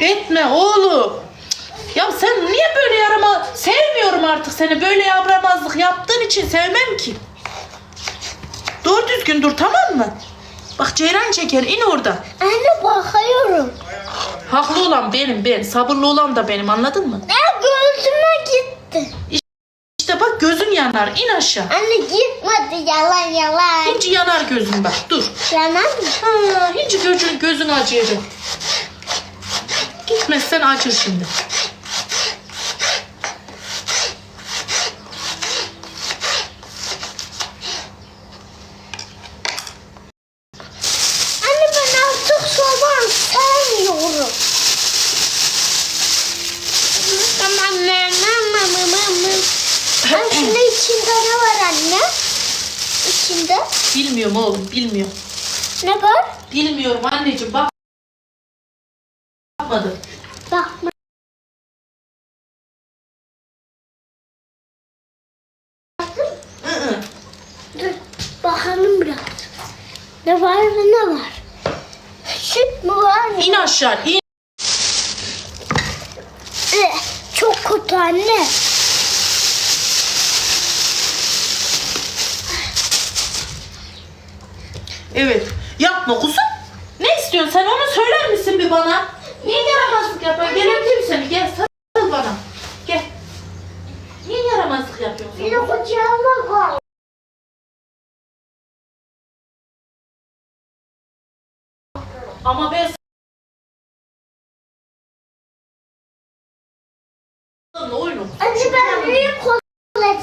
Etme oğlum. Ya sen niye böyle yarama... Sevmiyorum artık seni. Böyle yaramazlık yaptığın için sevmem ki. Doğru düzgün dur tamam mı? Bak Ceyran çeker in orada. Anne bakıyorum. Haklı olan benim ben. Sabırlı olan da benim anladın mı? Ne gözüme gitti. İşte bak gözün yanar in aşağı. Anne gitmedi yalan yalan. Hinci yanar gözün bak dur. Yalan mı? Ha, hinci gözün, gözün acıyacak. Gitmezsen acır şimdi. Bilmiyorum oğlum bilmiyorum. ne var? Bilmiyorum anneciğim bak. Bakmadım. Bakma. Hı hı. Dur bakalım biraz. Ne var mı ne var? Süt mü var? İn aşağı in. Eh, Çok kötü anne. Evet. Yapma kuzum. Ne istiyorsun sen onu söyler misin bir bana? Niye yaramazlık yapıyorsun? Gelebilir misin? Gel sarıl bana. Gel. Niye yaramazlık yapıyorsun? Bir de kucağıma koy. Ama ben ne oyunu? Anne ben büyük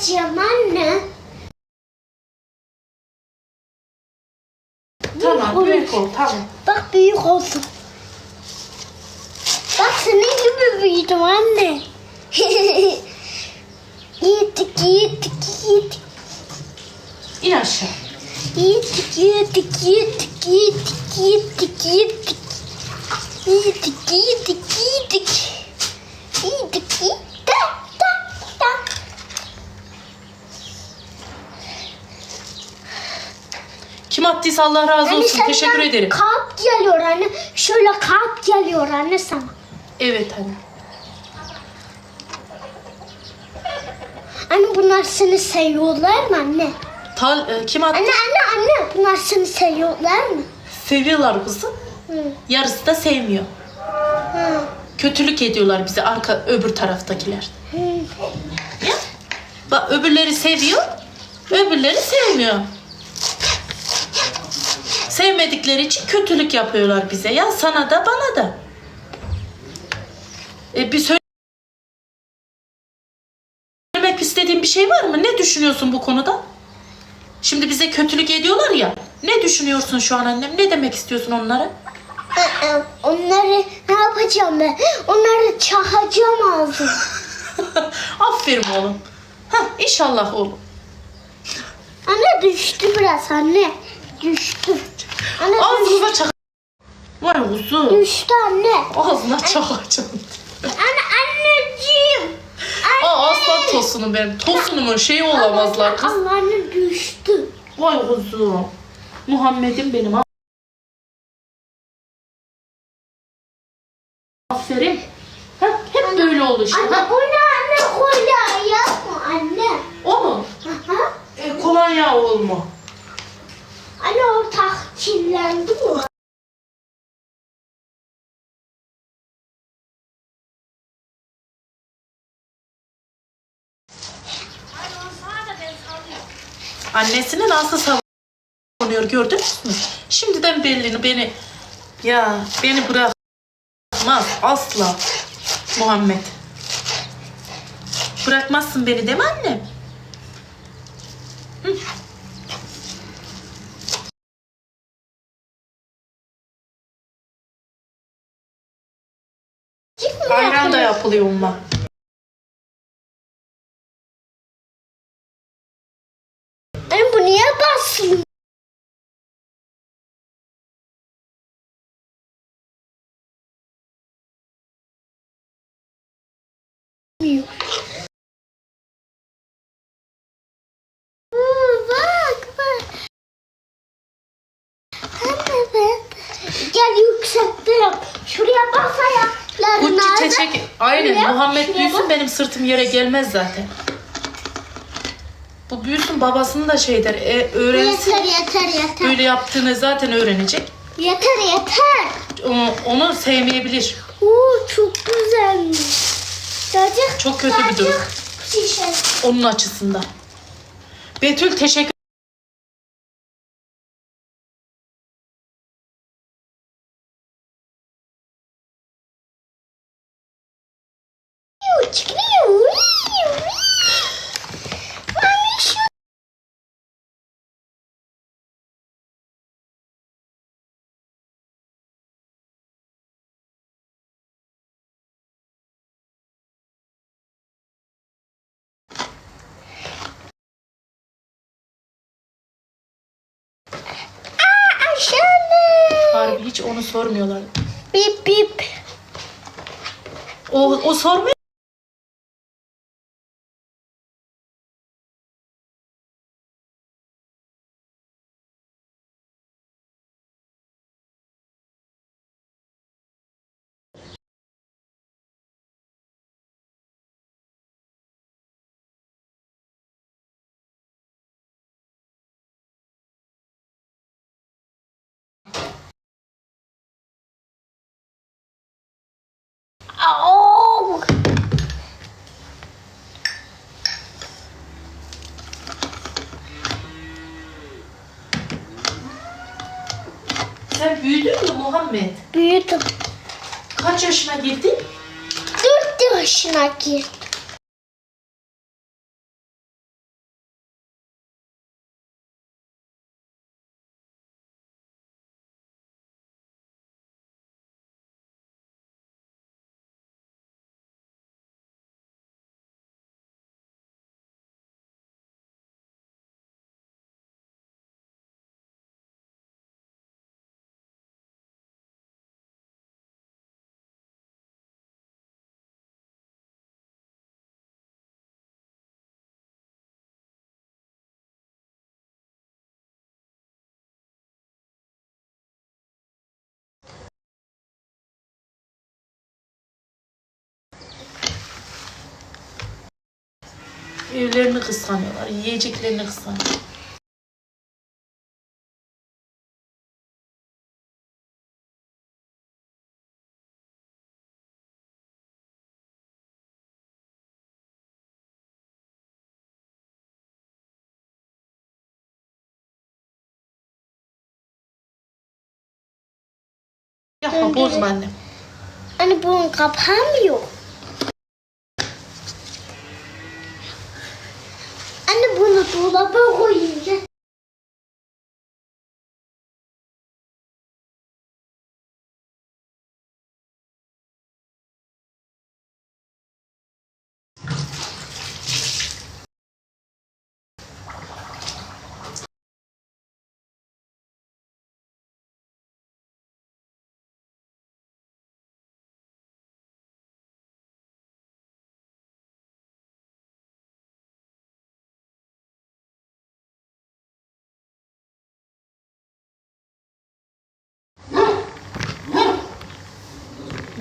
olacağım anne. Tamam büyük ol tamam. Bak büyük oldum. Bak senin gibi büyüdüm anne. yedik yedik yedik. İn aşağı. Yedik yedik yedik yedik yedik yedik. Yedik yedik yedik. Yedik yedik. Da, da, da. Kim attıysa Allah razı Anne olsun. Teşekkür ederim. Kalp geliyor anne. Şöyle kalp geliyor anne sana. Evet anne. Anne bunlar seni seviyorlar mı anne? Tal, e, kim attı? Anne anne anne bunlar seni seviyorlar mı? Seviyorlar kızım. Hı. Yarısı da sevmiyor. Hı. Kötülük ediyorlar bize arka öbür taraftakiler. Hı. Ya. Bak öbürleri seviyor, öbürleri sevmiyor. Sevmedikleri için kötülük yapıyorlar bize. Ya sana da bana da. E, bir söyle- söylemek istediğin bir şey var mı? Ne düşünüyorsun bu konuda? Şimdi bize kötülük ediyorlar ya. Ne düşünüyorsun şu an annem? Ne demek istiyorsun onlara? Aa, Onları ne yapacağım ben? Onları çakacağım ağzım. Aferin oğlum. Hah, inşallah oğlum. Anne düştü biraz anne. Düştü. Anne. Ağzınıza çak. Vay kuzum. Düştü anne. Ağzına çakacağım. Anne anneciğim. Aa aslan tosunu benim. Tosunumun şeyi olamazlar kız. Allah anne düştü. Vay kuzum. Muhammed'im benim. Aferin. Heh, hep böyle oldu işte. Anne Ha, bu ne anne kola yapma anne. o mu? Aha. E, kolonya? Anne ortak kirlendi mi? Annesini nasıl savunuyor gördünüz mü? Şimdiden belli beni ya beni bırakmaz asla Muhammed. Bırakmazsın beni değil mi annem? Hı. Ayran da yapılıyor onunla. Anne bu niye basmıyor? Aa, Bak bak. Anne ben. Gel yüksekte yap. Şuraya bas ayak. Çeçek. Aynen Şuraya, Muhammed şuraya büyüsün bak. benim sırtım yere gelmez zaten. Bu büyüsün babasını da şey der. E, öğrensin. Yeter yeter yeter. Böyle yaptığını zaten öğrenecek. Yeter yeter. Onu, onu sevmeyebilir. Oo çok güzelmiş. Cacık. Çok kötü bir durum. Cacık şişe. Onun açısından. Betül teşekkür onu sormuyorlar. Bip bip. O, o sormuyor. Sen büyüdün mü Muhammed? Büyüdüm. Kaç yaşına girdin? Dört yaşına girdim. Evlerini kıskanıyorlar. Yiyeceklerini kıskanıyorlar. Yapma bozma annem. Anne bunun kapağı mı yok? Anne bunu dolaba koyayım.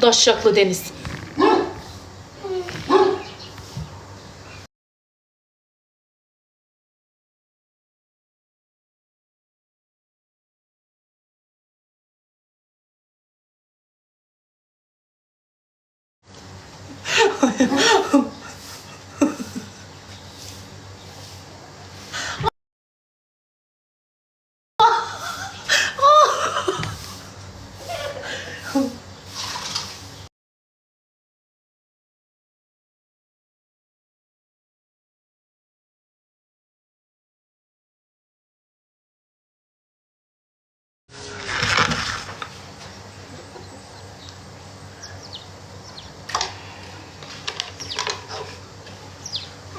Daşşaklı deniz.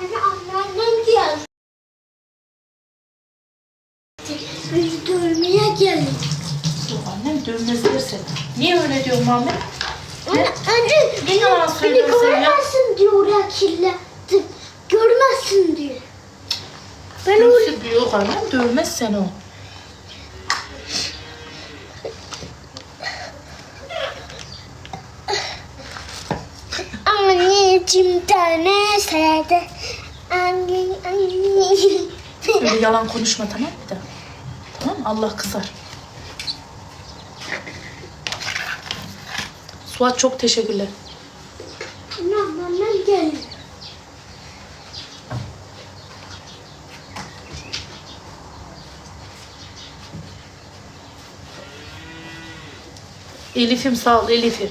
Anne anneannem geldi. Bizi dövmeye geldi. Yok annem seni. Niye öyle diyor Muhammed? Anne, anne Ne yalan beni, beni söylüyorsun sen ya? görmezsin diyor ya kirlettim. Görmezsin diyor. Ben oraya Dövsün yok annem dövmez seni o. içim tane sevdi. Anne, anne. Öyle yalan konuşma tamam mı bir daha? Tamam mı? Allah kızar. Suat çok teşekkürler. Annem gel. Elif'im sağ ol Elif'im.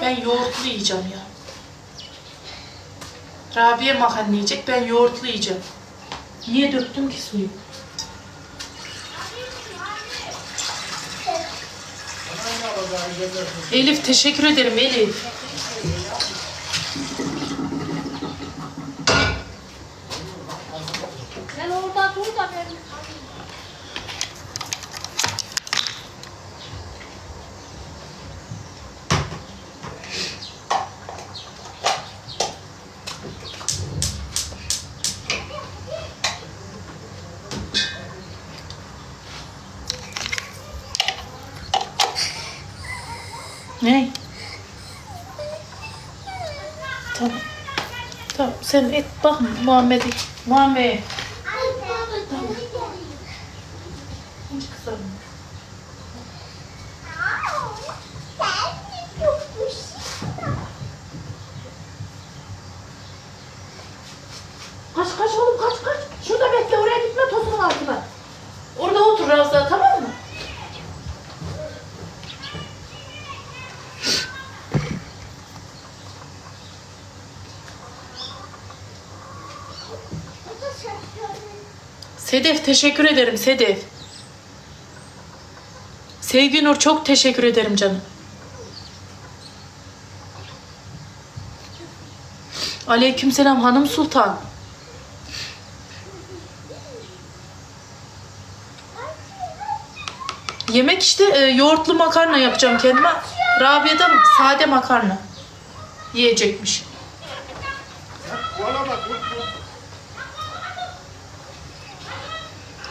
Ben yoğurtlu yiyeceğim ya. Rabia makarna yiyecek, ben yoğurtlu yiyeceğim. Niye döktüm ki suyu? Elif teşekkür ederim Elif. Ne? Tamam. Tamam sen et bak Muhammed'e. Muhammed. Teşekkür ederim Sedef. Sevgi Nur çok teşekkür ederim canım. Aleykümselam hanım sultan. Yemek işte e, yoğurtlu makarna yapacağım kendime. Rabia da sade makarna yiyecekmiş.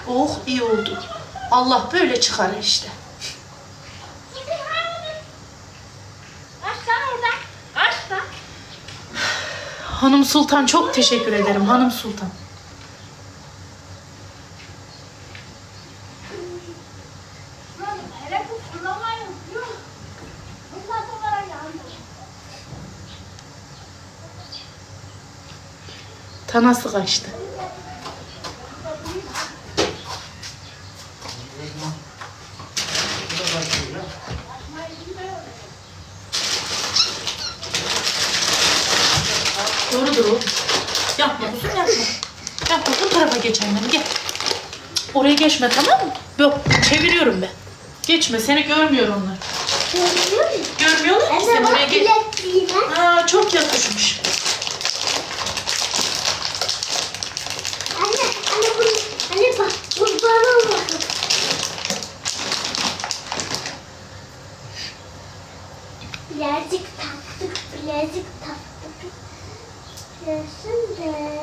Oh iyi oldu. Allah böyle çıkar işte. Hanım Sultan çok teşekkür ederim Hanım Sultan. Tanası kaçtı. Doğrudur o. Yapma kuzum yapma. Yapma bu tarafa geç annem gel. Oraya geçme tamam mı? Yok çeviriyorum ben. Geçme seni görmüyor onlar. Görüyor musun? Görmüyorlar ki sen oraya geç. bilekliğime. Aa çok yakışmış. Anne, anne bu, anne bak, bu bana bak. Birazcık taktık, birazcık taktık. Görsün de.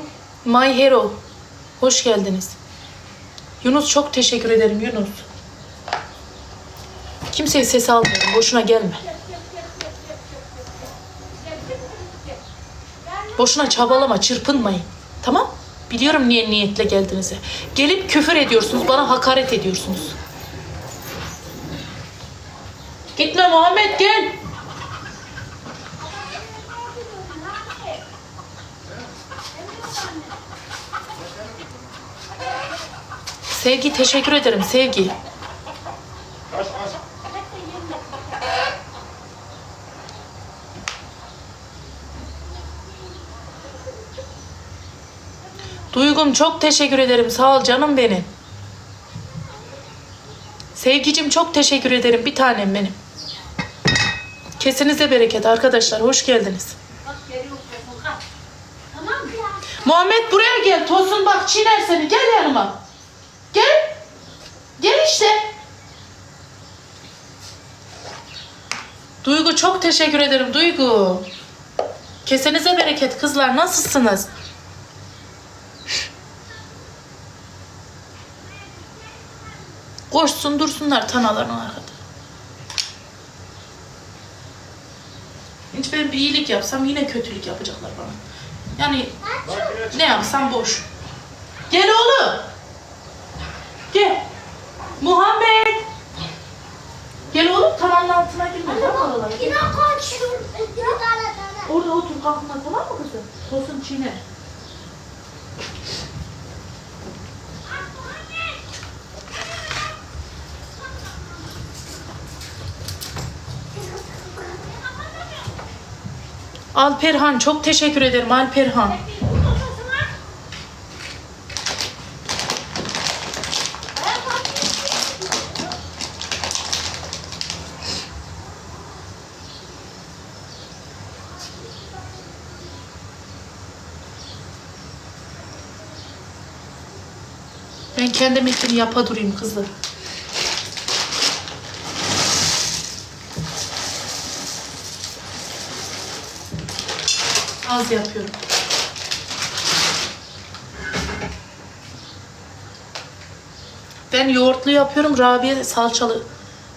My Hero. Hoş geldiniz. Yunus çok teşekkür ederim Yunus. Kimseye ses almıyorum. Boşuna gelme. Boşuna çabalama, çırpınmayın. Tamam? Biliyorum niye niyetle geldiğinizi. Gelip küfür ediyorsunuz, bana hakaret ediyorsunuz. Gitme Muhammed gel. Sevgi teşekkür ederim Sevgi. Duygum çok teşekkür ederim. Sağ ol canım benim. Sevgicim çok teşekkür ederim. Bir tanem benim. Kesinize bereket arkadaşlar. Hoş geldiniz. Muhammed buraya gel. Tosun bak çiğner seni. Gel yanıma. Gel. Gel işte. Duygu çok teşekkür ederim Duygu. Kesenize bereket kızlar nasılsınız? Koşsun dursunlar tanaların arkada. Hiç ben bir iyilik yapsam yine kötülük yapacaklar bana. Yani ne yapsam boş. Gel oğlum. Muhammed. Gel oğlum tavanın altına girme. Bak oralara. Yine tane. Orada otur kalkma tamam mı kızım? Tosun çiğner. Alperhan çok teşekkür ederim Alperhan. Ben kendim ilkini yapa durayım kızlar. Az yapıyorum. Ben yoğurtlu yapıyorum. Rabia salçalı.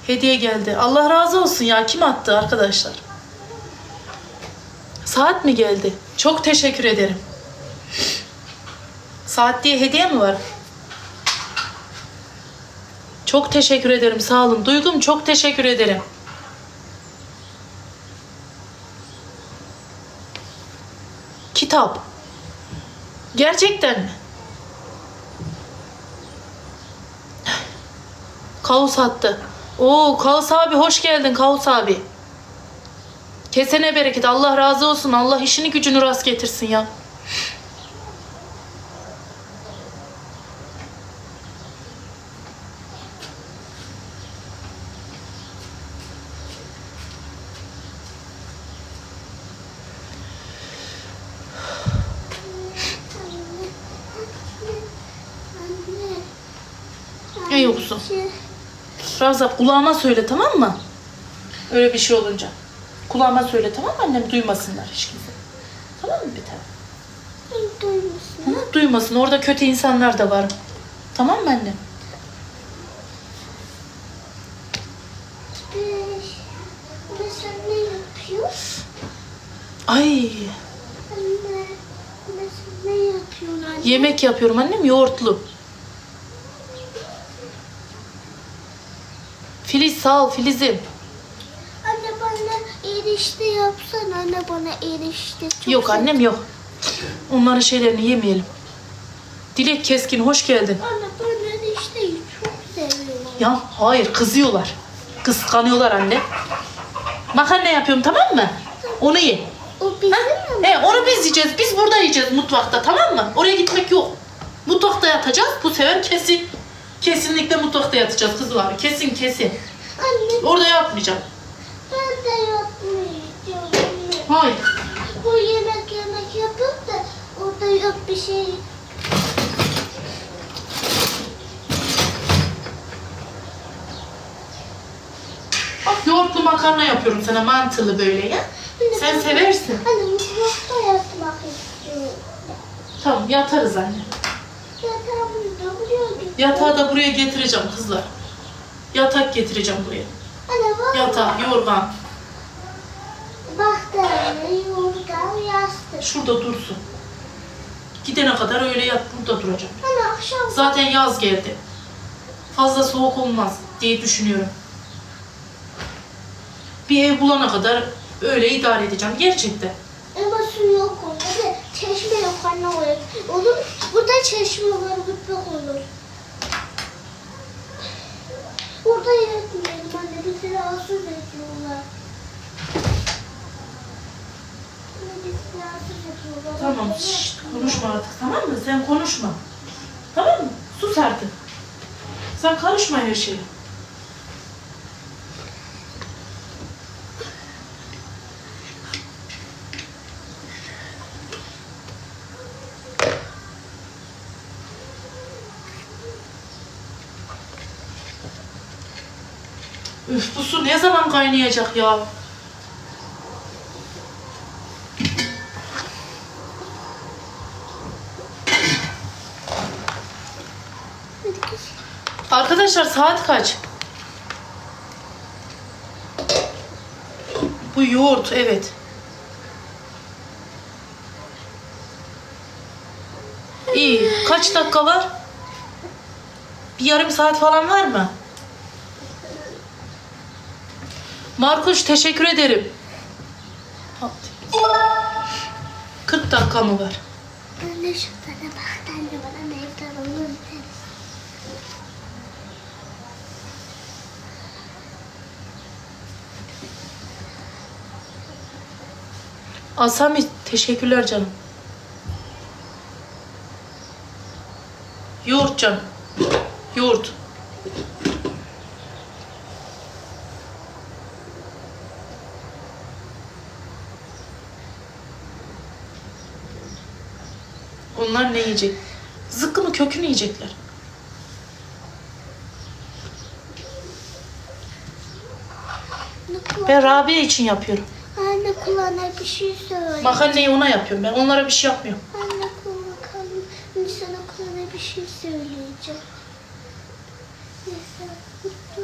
Hediye geldi. Allah razı olsun ya. Kim attı arkadaşlar? Saat mi geldi? Çok teşekkür ederim. Saat diye hediye mi var? Çok teşekkür ederim. Sağ olun. Duygum çok teşekkür ederim. Kitap. Gerçekten mi? Kavus attı. Oo Kavus abi hoş geldin Kavus abi. Kesene bereket. Allah razı olsun. Allah işini gücünü rast getirsin ya. Anne. Ne yoksun? Şey, Ravza kulağıma söyle tamam mı? Öyle bir şey olunca. Kulağıma söyle tamam mı annem duymasınlar hiç kimse. Tamam mı bir tane? Duymuşsun. Hı, duymasın orada kötü insanlar da var. Tamam mı annem? Mesela ne yapıyor? Ay Anne. Mesela ne yapıyorsun anne? yemek yapıyorum annem yoğurtlu. Filiz sağ ol Filiz'im. Anne bana erişte yapsana. Anne bana erişte. Çok Yok annem yok. Onların şeylerini yemeyelim. Dilek Keskin hoş geldin. Anne ben erişteyi çok seviyorum. Ya hayır kızıyorlar. Kıskanıyorlar anne. Makarna yapıyorum tamam mı? Onu ye. O bizim mi? He, onu biz yiyeceğiz. Biz burada yiyeceğiz mutfakta tamam mı? Oraya gitmek yok. Mutfakta yatacağız. Bu sefer kesin. Kesinlikle mutfakta yatacağız kızlar. Kesin kesin. Anne Orada yapmayacağım. ben de yapmayacağım. Hayır. Bu yemek yemek yapıp da orada yok bir şey. Bak yoğurtlu makarna yapıyorum sana mantılı böyle ya. Anne, Sen seversin. Anne mutfakta yatmak istiyorum. Tamam yatarız anne. Yatağımı da buraya git. Yatağı da buraya getireceğim kızlar. Yatak getireceğim buraya. Anne. Yatağı, yorgan. Bahtiyarlı, yorgan, yastık. Şurada dursun. Gidene kadar öyle yat burada duracağım. Anne akşam Zaten yaz geldi. Fazla soğuk olmaz diye düşünüyorum. Bir ev bulana kadar öyle idare edeceğim gerçekten. ama su yok orada da çeşme yok anne oraya. Olur. Burada çeşme var, mutfak olur. Yatmayalım anne. Anne, bizi rahatsız ediyorlar. Tamam şşt, konuşma artık tamam mı? Sen konuşma. Tamam mı? Sus artık. Sen karışma her şeye. kaynayacak ya. Arkadaşlar saat kaç? Bu yoğurt evet. İyi. Kaç dakika var? Bir yarım saat falan var mı? Markuş teşekkür ederim. 40 dakika mı var? Anne şu tane bak anne bana meyve olur mu? Asami teşekkürler canım. Yoğurt canım. Yoğurt. Onlar ne yiyecek? Zıkkımı kökünü yiyecekler. Ben Rabia için yapıyorum. anne kulağına bir şey söyle. Makarnayı ona yapıyorum ben. Onlara bir şey yapmıyorum. Anne kulağına bakalım. Anne sana kulağına bir şey söyleyeceğim. Neyse. dur.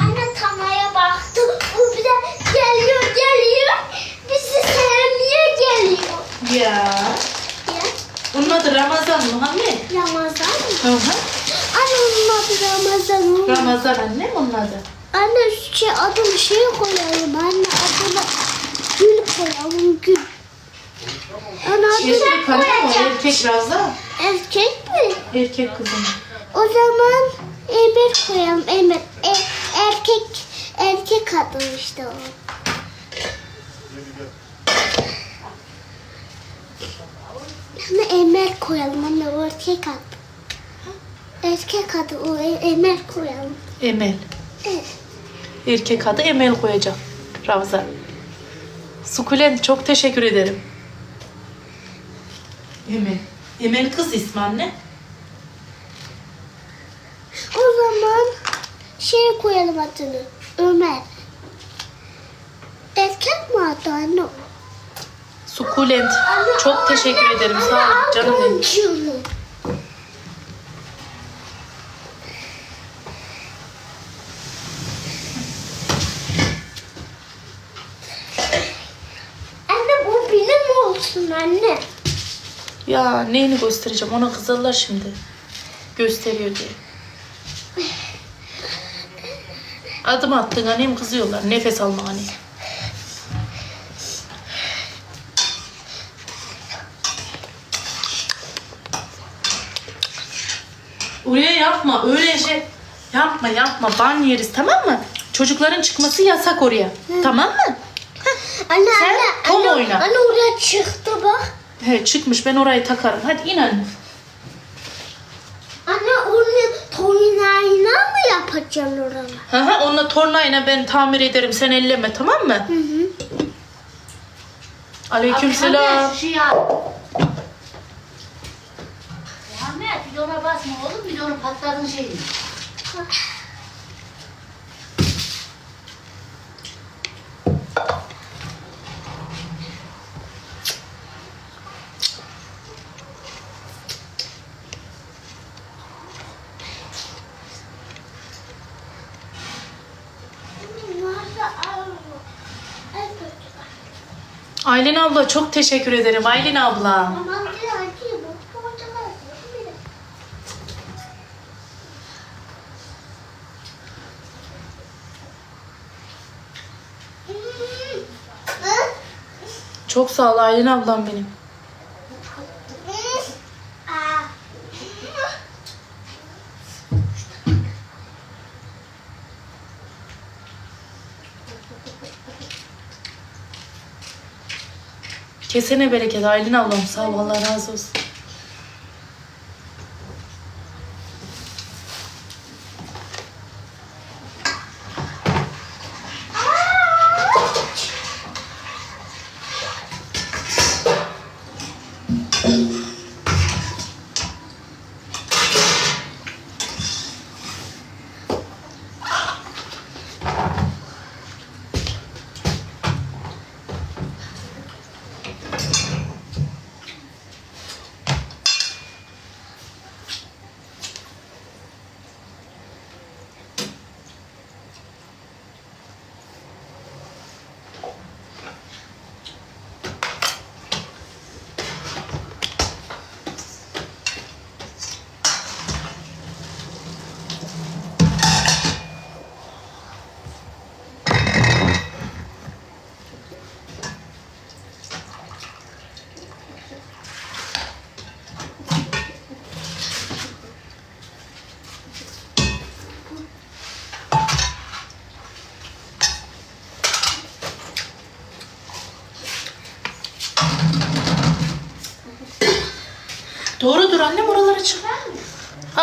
Anne Tana'ya baktı. O bir de geliyor geliyor. Bizi sevmeye geliyor. Ya. Ya, Onun adı Ramazan Muhammed. Ramazan mı? Hı hı. Anne onun adı Ramazan mı? Ramazan annem onun adı. Anne şey adını şey koyalım. Anne adını gül koyalım gül. Anne adını o koyacağım. erkek Ramazan. Erkek mi? Erkek kızım. O zaman Emir koyalım. Emir. E, erkek erkek adı işte o. Anne Emir koyalım anne erkek adı. Erkek adı o e- Emir koyalım. Emel. Evet. Erkek adı Emel koyacağım. Ramazan. Sukulent çok teşekkür ederim. Emel. Emel kız ismi anne. O zaman şey koyalım adını. Ömer. Erkek mi adı anne? Sukulent. Çok teşekkür ederim. Sağ ol canım benim. Canım. Anne bu benim olsun anne. Ya neyini göstereceğim ona kızarlar şimdi. Gösteriyor diye. Adım attın annem kızıyorlar. Nefes alma anne. Oraya yapma öyle şey. Yapma yapma ban yeriz tamam mı? Çocukların çıkması yasak oraya. Tamam mı? Anne Sen anne. anne, oyna. Anne oraya çıktı bak. He çıkmış ben orayı takarım. Hadi in anne. Anne onu toynayla mı yapacaksın oraları? Hı hı onunla tornayla ben tamir ederim sen elleme tamam mı? Hı hı. Aleykümselam. Ya. Ahmet bidona basma oğlum bidonu patladın şeyini. Aylin abla çok teşekkür ederim Aylin abla. Çok sağ ol Aylin ablam benim. Aa. Kesene bereket Aylin ablam sağ ol Allah razı olsun.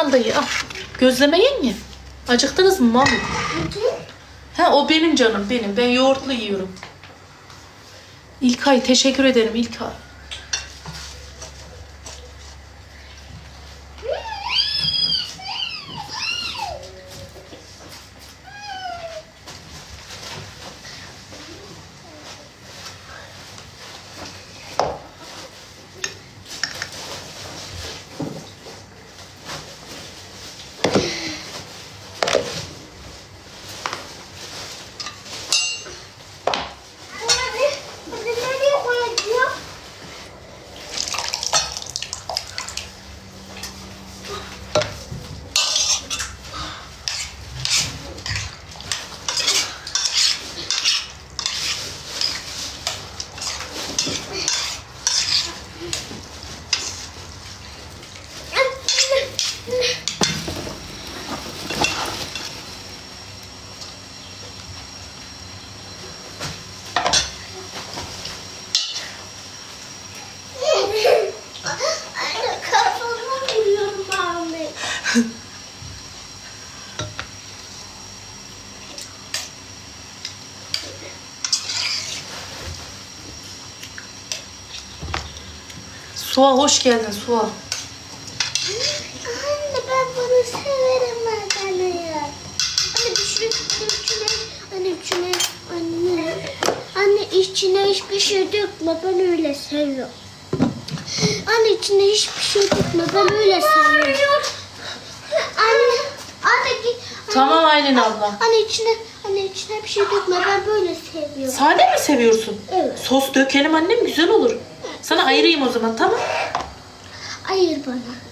Al dayı al. Gözleme yiyin Acıktınız mı mami? Ha o benim canım benim. Ben yoğurtlu yiyorum. İlkay teşekkür ederim İlkay. Hadi, hadi nereye koyacağım? Anne kafama vuruyorum abi. Suha hoş geldin Suha. Anne ben bunu severim anne. Anne içine, içine, anne içine, anne. Anne içine hiçbir şey dökme ben öyle seviyorum. Anne içine hiçbir şey dökme ben öyle seviyorum. Anne, anne git. Tamam Aylin abla. Anne içine, anne içine bir şey dökme ben böyle seviyorum. Sade mi seviyorsun? Evet. Sos dökelim annem güzel olur. Sana ayırayım o zaman tamam. Ayır bana.